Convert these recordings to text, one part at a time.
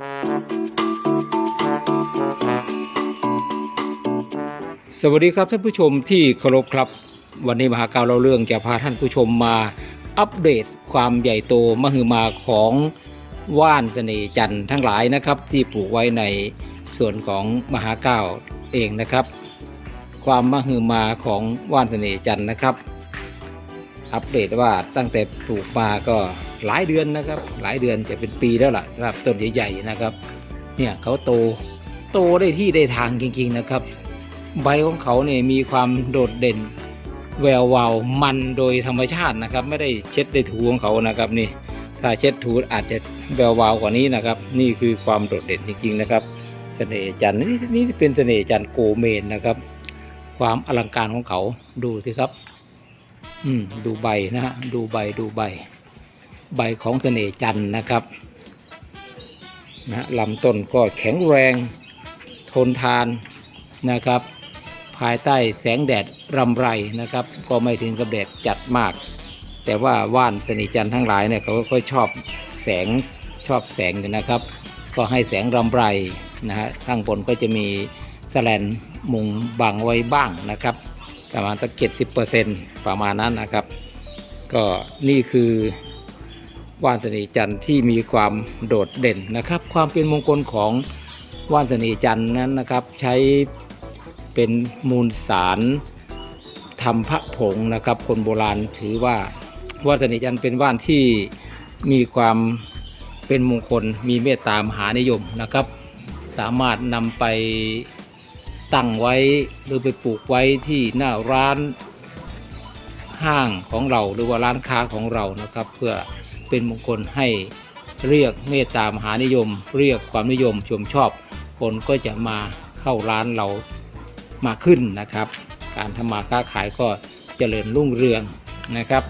สวัสดีครับท่านผู้ชมที่เคารพครับ วันนี้มหาการเราเรื่องจะพาท่านผู้ชมมาอัปเดตความใหญ่โตมหึมาของว่านเสน่ห์จันทร์ทั้งหลายนะครับ ที่ปลูกไว้ในส่วนของมหาก้าวเองนะครับ ความมหึมาของว่านเสน่ห์จันทร์นะครับ อัปเดตว่าตั้งแต่ปลูกมาก็หลายเดือนนะครับ หลายเดือนจะเป็นปีแล้วล่ะสำหรับต้นใหญ่ๆนะครับ เนี่ยเขาโตโตได้ที่ได้ทางจริงๆนะครับ ใบของเขาเนี่ยมีความโดดเด่น แวววาวมันโดยธรรมชาตินะครับ ไม่ได้เช็ดได้ถูของเขานะครับนี่ถ้าเช็ดถูอาจจะแวววาวกว่านี้นะครับ นี่คือความโดดเด่นจริง ๆ นะครับเสน่ห์จันนี่นี่เป็นเสน่ห์จันโกเมนนะครับ ความอลังการของเขาดูสิครับ อืมดูใบนะฮะดูใบดูใบ ใบของเสน่ห์จันนะครับนะฮะลำต้นก็แข็งแรง ทนทานนะครับ ภายใต้แสงแดดรำไรนะครับ ก็ไม่ถึงกับแดดจัดมาก แต่ว่าว่านเสน่ห์จันทั้งหลายเนี่ยเขาก็ค่อยชอบแสงชอบแสงอยู่นะครับ ก็ให้แสงรำไรนะฮะข้างบนก็จะมีแสแลนมุงบังไว้บ้างนะครับ ประมาณสักเจ็ดสิบเปอร์เซ็นต์ประมาณนั้นนะครับ ก็นี่คือว่านเสน่จันทร์ที่มีความโดดเด่นนะครับ ความเป็นมงคลของว่านเสน่จันทร์นั้นนะครับ ใช้เป็นมูลสารทำพระผงนะครับ คนโบราณถือว่าว่านเสน่จันทร์เป็นว่านที่มีความเป็นมงคลมีเมตตามหานิยมนะครับ สามารถนำไป ตั้งไว้หรือไปปลูกไว้ที่หน้าร้านห้างของเราหรือว่าร้านค้าของเรานะครับ เพื่อเป็นมงคลให้เรียกเมตตามหานิยม เรียกความนิยมชมชอบ คนก็จะมาเข้าร้านเรามาขึ้นนะครับ การทำมาค้าขายก็เจริญรุ่งเรืองนะครับ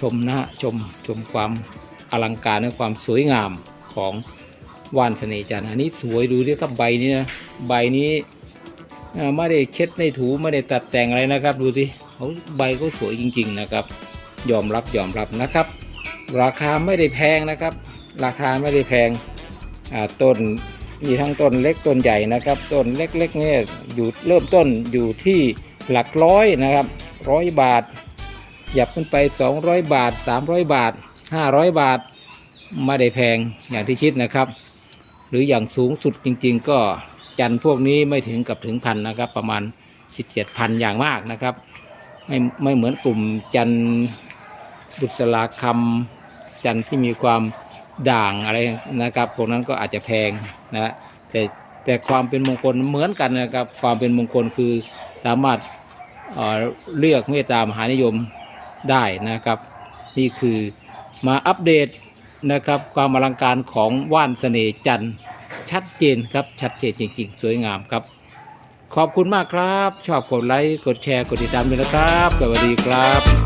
ชมนะฮะชมชมความอลังการและความสวยงามของว่านเสน่ห์จันทร์อันนี้สวยดูดิครับใบนี้นะใบนี้ ไม่ได้เช็ดไม่ถูไม่ได้ตัดแต่งอะไรนะครับ ดูสิเขาใบก็สวยจริง ๆนะครับ ยอมรับยอมรับนะครับ ราคาไม่ได้แพงนะครับ ราคาไม่ได้แพงต้นมีทั้งต้นเล็กต้นใหญ่นะครับต้นเล็กๆเนี่ยอยู่เริ่มต้นอยู่ที่หลักร้อยนะครับร้อยบาทหยับขึ้นไป 200 บาท 300 บาท 500 บาทไม่ได้แพงอย่างที่คิดนะครับ หรืออย่างสูงสุดจริง ๆ ก็ จันทร์พวกนี้ไม่ถึงกับถึงพันนะครับ ประมาณสิบเจ็ดพันอย่างมากนะครับ ไม่ไม่เหมือนกลุ่มจันทร์บุษราคำจันทร์ที่มีความด่างอะไรนะครับพวกนั้นก็อาจจะแพงนะแต่แต่ความเป็นมงคลเหมือนกันนะครับ ความเป็นมงคลคือสามารถเเลือกเมตตามหานิยมได้นะครับ นี่คือมาอัปเดตนะครับ ความอลังการของว่านเสน่จันทร์ ชัดเจนครับชัดเจนจริง ๆ สวยงามครับ ขอบคุณมากครับ ชอบกดไลค์กดแชร์กดติดตามด้วยนะครับ สวัสดีครับ